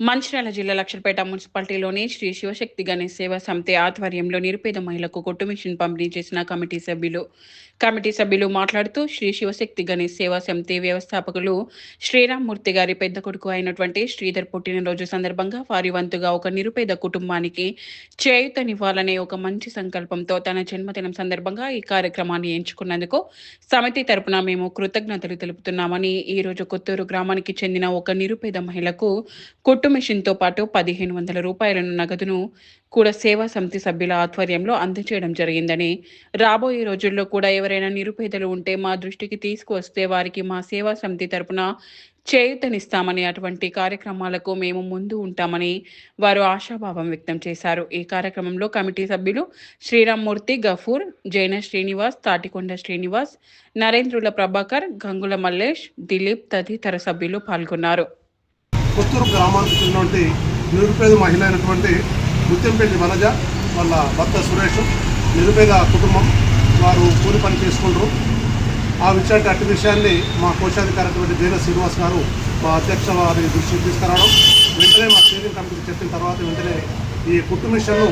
మంచిర్యాల జిల్లా లక్షలపేట మున్సిపాలిటీలోని శ్రీ శివశక్తి గణేష్ సేవా సమితి ఆధ్వర్యంలో నిరుపేద మహిళలకు కొట్టు మిషన్ పంపిణీ చేసిన కమిటీ సభ్యులు. కమిటీ సభ్యులు మాట్లాడుతూ శ్రీ శివశక్తి గణేష్ సేవా సమితి వ్యవస్థాపకులు శ్రీరామ్మూర్తి గారి పెద్ద కొడుకు అయినటువంటి శ్రీధర్ పుట్టినరోజు సందర్భంగా వారి వంతుగా ఒక నిరుపేద కుటుంబానికి చేయుతనివ్వాలనే ఒక మంచి సంకల్పంతో తన జన్మదినం సందర్భంగా ఈ కార్యక్రమాన్ని ఎంచుకున్నందుకు సమితి తరపున మేము కృతజ్ఞతలు తెలుపుతున్నామని ఈరోజు కొత్తూరు గ్రామానికి చెందిన ఒక నిరుపేద మహిళకు కుట్టు మిషన్తో పాటు పదిహేను వందల రూపాయలను నగదును కూడా సేవా సమితి సభ్యుల ఆధ్వర్యంలో అందజేయడం జరిగిందని. రాబోయే రోజుల్లో కూడా ఎవరైనా నిరుపేదలు ఉంటే మా దృష్టికి తీసుకువస్తే వారికి మా సేవా సమితి తరపున చేయుతనిస్తామని అటువంటి కార్యక్రమాలకు మేము ముందు ఉంటామని వారు ఆశాభావం వ్యక్తం చేశారు. ఈ కార్యక్రమంలో కమిటీ సభ్యులు శ్రీరామ్మూర్తి గఫూర్ జైన శ్రీనివాస్ తాటికొండ శ్రీనివాస్ నరేంద్రుల ప్రభాకర్ గంగుల మల్లేష్ దిలీప్ తదితర సభ్యులు పాల్గొన్నారు. కొత్తూరు గ్రామానికి చెందినటువంటి నిరుపేద మహిళ అయినటువంటి ముత్యంపల్లి వనజ వాళ్ళ భర్త సురేష్ నిరుపేద కుటుంబం వారు కూలి పని చేసుకుంటారు. ఆ విషయాన్ని అట్టి విషయాన్ని మా కోశాధికారి అయినటువంటి జైన శ్రీనివాస్ గారు మా అధ్యక్ష వారి దృష్టికి తీసుకురావడం వెంటనే మా స్టేరింగ్ కమిటీకి చెప్పిన తర్వాత వెంటనే ఈ కుట్టు మిషన్ను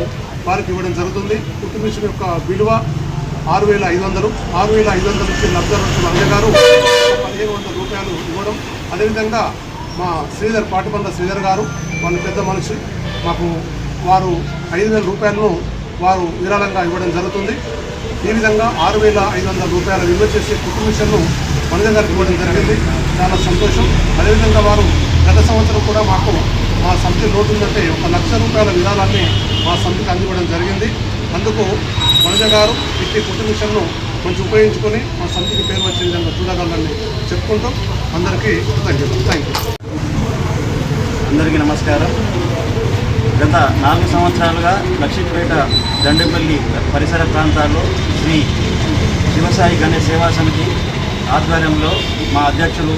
వారికి ఇవ్వడం జరుగుతుంది. కుట్టు మిషన్ యొక్క విలువ ఆరు వేల ఐదు వందలు. ఆరు వేల ఐదు వందల నుంచి లబ్ధి రంగ పదిహేను వందల రూపాయలు ఇవ్వడం. అదేవిధంగా మా శ్రీధర్ పాటిబండ శ్రీధర్ గారు వాళ్ళ పెద్ద మనిషి. మాకు వారు ఐదు వేల రూపాయలను వారు విరాళంగా ఇవ్వడం జరుగుతుంది. ఈ విధంగా ఆరు వేల ఐదు వందల రూపాయలు విలువ చేసే కుటుంబ మిషన్ను వనిత గారికి ఇవ్వడం జరిగింది. చాలా సంతోషం. అదేవిధంగా వారు గత సంవత్సరం కూడా మాకు మా సమితి లోటుందంటే ఒక లక్ష రూపాయల విరాళాన్ని మా సమితికి అందివ్వడం జరిగింది. అందుకు వనజ గారు ఇట్టి కుటుంబ కొంచెం ఉపయోగించుకొని మా సమితికి పేరు వచ్చే విధంగా చూడగలరని చెప్పుకుంటూ అందరికీ కృతజ్ఞతలు. థ్యాంక్ యూ అందరికీ నమస్కారం. గత నాలుగు సంవత్సరాలుగా లక్ష్మీపేట దండపల్లి పరిసర ప్రాంతాల్లో శ్రీ శివసాయి గణేష్ సేవా సమితి ఆధ్వర్యంలో మా అధ్యక్షులు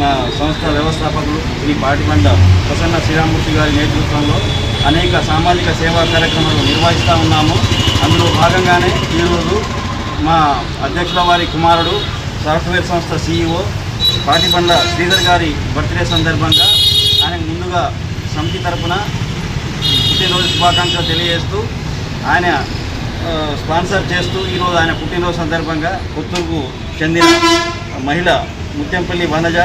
మా సంస్థ వ్యవస్థాపకులు శ్రీ పాటిబండ ప్రసన్న శ్రీరామూర్తి గారి నేతృత్వంలో అనేక సామాజిక సేవా కార్యక్రమాలు నిర్వహిస్తూ ఉన్నాము. అందులో భాగంగానే ఈరోజు మా అధ్యక్షుల వారి కుమారుడు సాఫ్ట్వేర్ సంస్థ సీఈఓ పాటిబండ శ్రీధర్ గారి బర్త్డే సందర్భంగా ఆయనకు సమితి తరఫున పుట్టినరోజు శుభాకాంక్షలు తెలియజేస్తూ ఆయన స్పాన్సర్ చేస్తూ ఈరోజు ఆయన పుట్టినరోజు సందర్భంగా పుత్తూరుకు చెందిన మహిళ ముత్యంపల్లి వనజ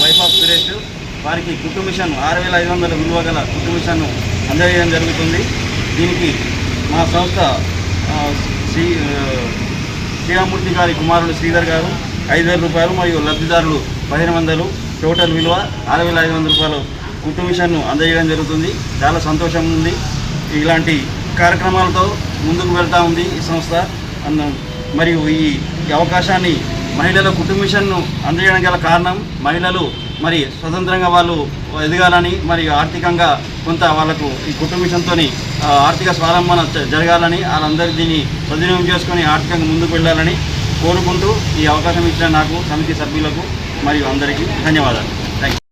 వైఫ్ ఆఫ్ సురేష్ వారికి కుటుంబిషన్ ఆరు వేల ఐదు వందల విలువ గల కుటుంబిషన్ను అందజేయడం జరుగుతుంది. దీనికి మా సంస్థ శ్రీ శ్రీరామూర్తి గారి కుమారుడు శ్రీధర్ గారు ఐదు వేల రూపాయలు మరియు లబ్ధిదారులు పదిహేను వందలు టోటల్ విలువ ఆరు వేల ఐదు వందల రూపాయలు కుట్టు మిషన్ను అందజేయడం జరుగుతుంది. చాలా సంతోషం ఉంది. ఇలాంటి కార్యక్రమాలతో ముందుకు వెళ్తూ ఉంది ఈ సంస్థ. అన్న మరియు ఈ అవకాశాన్ని మహిళల కుటుంబ మిషన్ను అందజేయడం గల కారణం మహిళలు మరి స్వతంత్రంగా వాళ్ళు ఎదగాలని మరి ఆర్థికంగా కొంత వాళ్ళకు ఈ కుటుంబ మిషన్తో ఆర్థిక స్వావలంబన జ- జరగాలని వాళ్ళందరూ దీన్ని సద్వినియోగం చేసుకొని ఆర్థికంగా ముందుకు వెళ్ళాలని కోరుకుంటూ ఈ అవకాశం ఇచ్చిన నాకు సమితి సభ్యులకు మరియు అందరికీ ధన్యవాదాలు.